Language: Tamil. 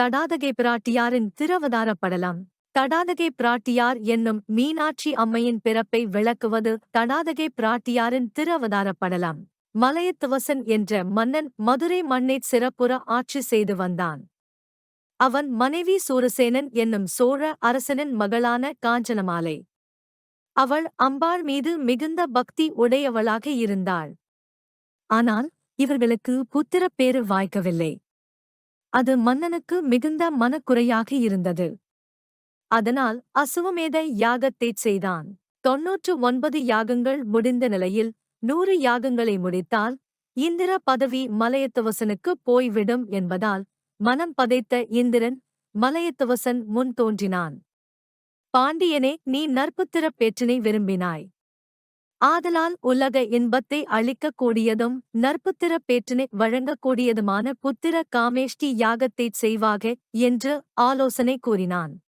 தடாதகை பிராட்டியாரின் திருவதாரப்படலாம் படலம் தடாதகை பிராட்டியார் என்னும் மீனாட்சி அம்மையின் பிறப்பை விளக்குவது தடாதகை பிராட்டியாரின் திருவதாரப்படலாம் படலம் மலையத்துவசன் என்ற மன்னன் மதுரை மண்ணை சிறப்புற ஆட்சி செய்து வந்தான். அவன் மனைவி சூரசேனன் என்னும் சோழ அரசனின் மகளான காஞ்சனமாலை. அவள் அம்பாள் மீது மிகுந்த பக்தி உடையவளாக இருந்தாள். ஆனால் இவர்களுக்கு புத்திரப் பேறு வாய்க்கவில்லை. அது மன்னனுக்கு மிகுந்த மனக்குறையாக இருந்தது. அதனால் அசுவமேத யாகத்தைச் செய்தான். தொன்னூற்று ஒன்பது யாகங்கள் முடிந்த நிலையில் நூறு யாகங்களை முடித்தால் இந்திர பதவி மலையத்துவசனுக்கு போய்விடும் என்பதால் மனம் பதைத்த இந்திரன் மலையத்துவசன் முன் தோன்றினான். பாண்டியனே நீ நற்புத்திரப் பேற்றினை விரும்பினாய். ஆதலால் உலக இன்பத்தை அளிக்கக்கூடியதும் நற்புத்திர பேற்றினை வழங்கக்கூடியதுமான புத்திர காமேஷ்டி யாகத்தைச் செய்வாக என்று ஆலோசனை கூறினான்.